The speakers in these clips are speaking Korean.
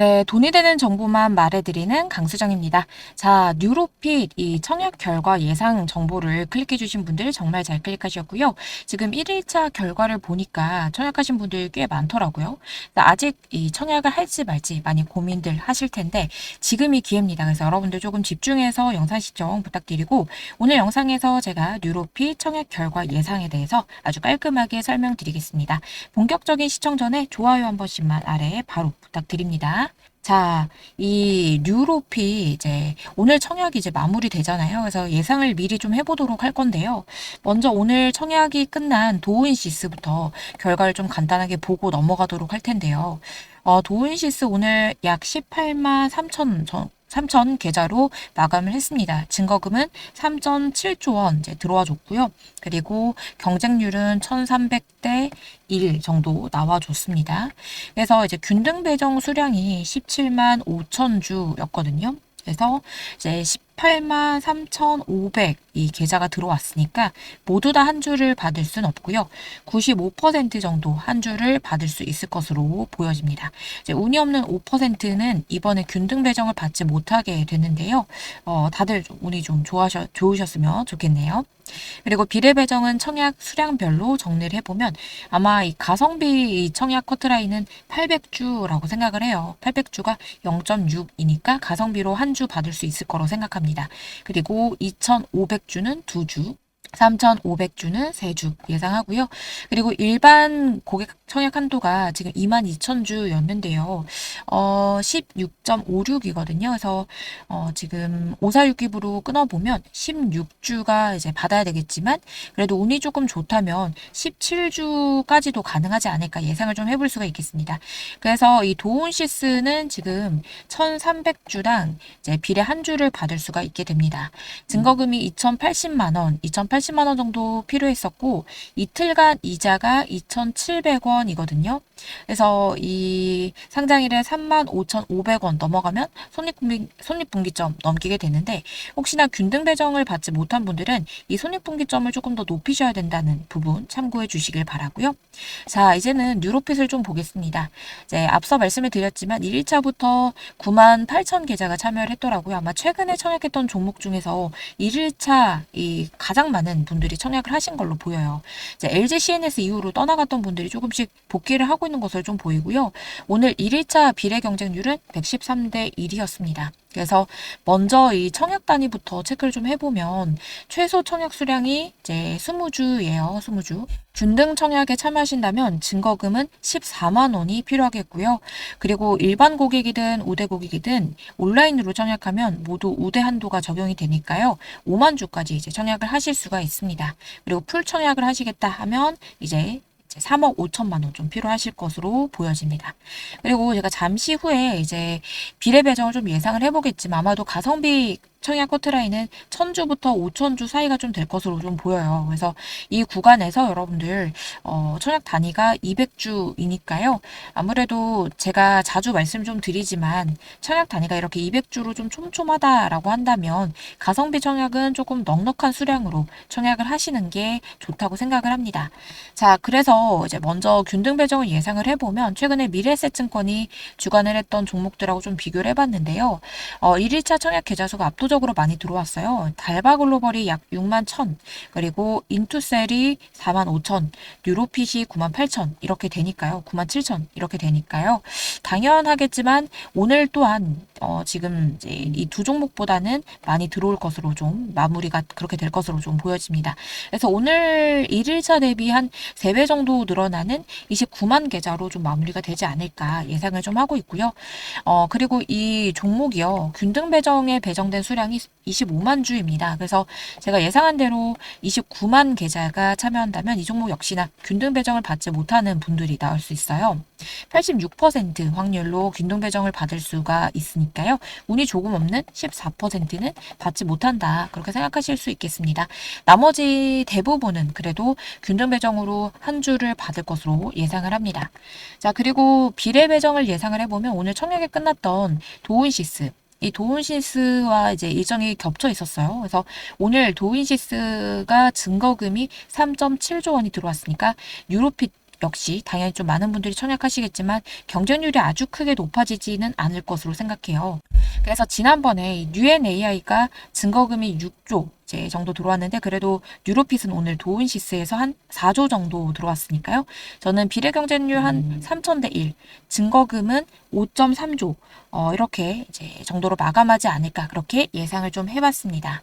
네, 돈이 되는 정보만 말해드리는 강수정입니다. 자, 뉴로핏 이 청약 결과 예상 정보를 클릭해주신 분들 정말 잘 클릭하셨고요. 지금 1일차 결과를 보니까 청약하신 분들 꽤 많더라고요. 아직 이 청약을 할지 말지 많이 고민들 하실 텐데 지금이 기회입니다. 그래서 여러분들 조금 집중해서 영상 시청 부탁드리고 오늘 영상에서 제가 뉴로핏 청약 결과 예상에 대해서 아주 깔끔하게 설명드리겠습니다. 본격적인 시청 전에 좋아요 한 번씩만 아래에 바로 부탁드립니다. 자, 이 뉴로피 이제 오늘 청약이 이제 마무리 되잖아요. 그래서 예상을 미리 좀 해보도록 할 건데요. 먼저 오늘 청약이 끝난 도우인시스부터 결과를 좀 간단하게 보고 넘어가도록 할 텐데요. 어, 도우인시스 오늘 약 18만 3천 정, 3천 계좌로 마감을 했습니다. 증거금은 3.7조 원 이제 들어와 줬고요. 그리고 경쟁률은 1,300대 1 정도 나와줬습니다. 그래서 이제 균등 배정 수량이 17만 5천 주였거든요. 그래서 이제 18만 3,500 이 계좌가 들어왔으니까 모두 다 한 주를 받을 순 없고요. 95% 정도 한 주를 받을 수 있을 것으로 보여집니다. 이제 운이 없는 5%는 이번에 균등 배정을 받지 못하게 됐는데요. 어, 다들 좀 운이 좀 좋아셔, 좋으셨으면 좋겠네요. 그리고 비례 배정은 청약 수량별로 정리를 해보면 아마 이 가성비 이 청약 커트라인은 800주라고 생각을 해요. 800주가 0.6이니까 가성비로 한 주 받을 수 있을 거로 생각합니다. 그리고 2,500주는 두 주, 3,500주는 3주 예상하고요. 그리고 일반 고객 청약 한도가 지금 22,000주였는데요. 어, 16.56이거든요. 그래서 어, 지금 546기부로 끊어보면 16주가 이제 받아야 되겠지만 그래도 운이 조금 좋다면 17주까지도 가능하지 않을까 예상을 좀 해볼 수가 있겠습니다. 그래서 이 도운시스는 지금 1,300주당 이제 비례 한 주를 받을 수가 있게 됩니다. 증거금이 2,080만 원, 2,080만 원 정도 필요했었고 이틀간 이자가 2,700원이거든요. 그래서 이 상장일에 35,500원 넘어가면 손익분기, 손익분기점 넘기게 되는데 혹시나 균등 배정을 받지 못한 분들은 이 손익분기점을 조금 더 높이셔야 된다는 부분 참고해 주시길 바라고요. 자, 이제는 뉴로핏을 좀 보겠습니다. 이제 앞서 말씀을 드렸지만 1일차부터 9만 8천 계좌가 참여를 했더라고요. 아마 최근에 청약했던 종목 중에서 1일차 이 가장 많은 분들이 청약을 하신 걸로 보여요. 이제 LG CNS 이후로 떠나갔던 분들이 조금씩 복귀를 하고 있는 것을 좀 보이고요. 오늘 1일차 비례 경쟁률은 113대 1이었습니다. 그래서 먼저 이 청약 단위부터 체크를 좀 해보면 최소 청약 수량이 이제 20주예요. 20주. 균등 청약에 참여하신다면 증거금은 14만 원이 필요하겠고요. 그리고 일반 고객이든 우대 고객이든 온라인으로 청약하면 모두 우대 한도가 적용이 되니까요. 5만 주까지 이제 청약을 하실 수가 있습니다. 그리고 풀 청약을 하시겠다 하면 이제 3억 5천만 원 좀 필요하실 것으로 보여집니다. 그리고 제가 잠시 후에 이제 비례 배정을 좀 예상을 해보겠지만 아마도 가성비 청약 커트라인은 1000주부터 5000주 사이가 좀 될 것으로 좀 보여요. 그래서 이 구간에서 여러분들 어, 청약 단위가 200주이니까요. 아무래도 제가 자주 말씀 좀 드리지만 청약 단위가 이렇게 200주로 좀 촘촘하다라고 한다면 가성비 청약은 조금 넉넉한 수량으로 청약을 하시는 게 좋다고 생각을 합니다. 자, 그래서 이제 먼저 균등 배정을 예상을 해보면 최근에 미래에셋증권이 주관을 했던 종목들하고 좀 비교를 해봤는데요. 어, 1일차 청약 계좌 수가 압도 압도적으로 많이 들어왔어요. 달바 글로벌이 약 6만 1천, 그리고 인투셀이 4만 5천, 뉴로핏이 9만 8천 이렇게 되니까요. 9만 7천 이렇게 되니까요. 당연하겠지만 오늘 또한 어, 지금 이 두 종목보다는 많이 들어올 것으로 좀 마무리가 그렇게 될 것으로 좀 보여집니다. 그래서 오늘 1일차 대비 한 3배 정도 늘어나는 29만 계좌로 좀 마무리가 되지 않을까 예상을 좀 하고 있고요. 어, 그리고 이 종목이요. 균등 배정에 배정된 수량 이 25만 주입니다. 그래서 제가 예상한 대로 29만 계좌가 참여한다면 이 종목 역시나 균등 배정을 받지 못하는 분들이 나올 수 있어요. 86% 확률로 균등 배정을 받을 수가 있으니까요. 운이 조금 없는 14%는 받지 못한다. 그렇게 생각하실 수 있겠습니다. 나머지 대부분은 그래도 균등 배정으로 한 주를 받을 것으로 예상을 합니다. 자, 그리고 비례 배정을 예상을 해보면 오늘 청약에 끝났던 도운시스 이 도운시스와 이제 일정이 겹쳐 있었어요. 그래서 오늘 도운시스가 증거금이 3.7조 원이 들어왔으니까 유로핏 역시 당연히 좀 많은 분들이 청약하시겠지만 경쟁률이 아주 크게 높아지지는 않을 것으로 생각해요. 그래서 지난번에 UNAI가 증거금이 6조 이제 정도 들어왔는데 그래도 뉴로핏은 오늘 도운시스에서 한 4조 정도 들어왔으니까요. 저는 비례 경쟁률 한 3천 대 1, 증거금은 5.3조 어, 이렇게 이제 정도로 마감하지 않을까 그렇게 예상을 좀 해봤습니다.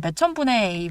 몇천 분의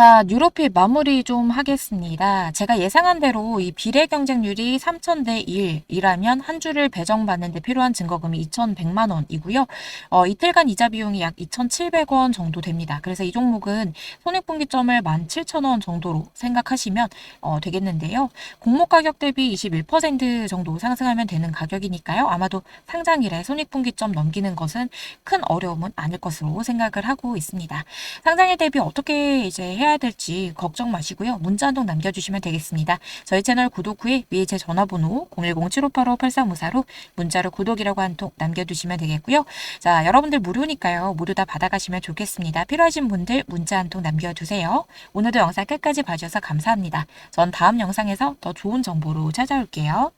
자, 뉴로핏 마무리 좀 하겠습니다. 제가 예상한 대로 이 비례 경쟁률이 3,000대 1이라면 한 주를 배정받는데 필요한 증거금이 2,100만 원이고요. 어, 이틀간 이자 비용이 약 2,700원 정도 됩니다. 그래서 이 종목은 손익분기점을 17,000원 정도로 생각하시면 어, 되겠는데요. 공모 가격 대비 21% 정도 상승하면 되는 가격이니까요. 아마도 상장일에 손익분기점 넘기는 것은 큰 어려움은 아닐 것으로 생각을 하고 있습니다. 상장일 대비 어떻게 이제 해야 될지 걱정 마시고요. 문자 한 통 남겨주시면 되겠습니다. 저희 채널 구독 후에 위에 제 전화번호 010-7585-8354로 문자로 구독이라고 한 통 남겨두시면 되겠고요. 자, 여러분들 무료니까요. 무료 다 받아가시면 좋겠습니다. 필요하신 분들 문자 한 통 남겨두세요. 오늘도 영상 끝까지 봐주셔서 감사합니다. 전 다음 영상에서 더 좋은 정보로 찾아올게요.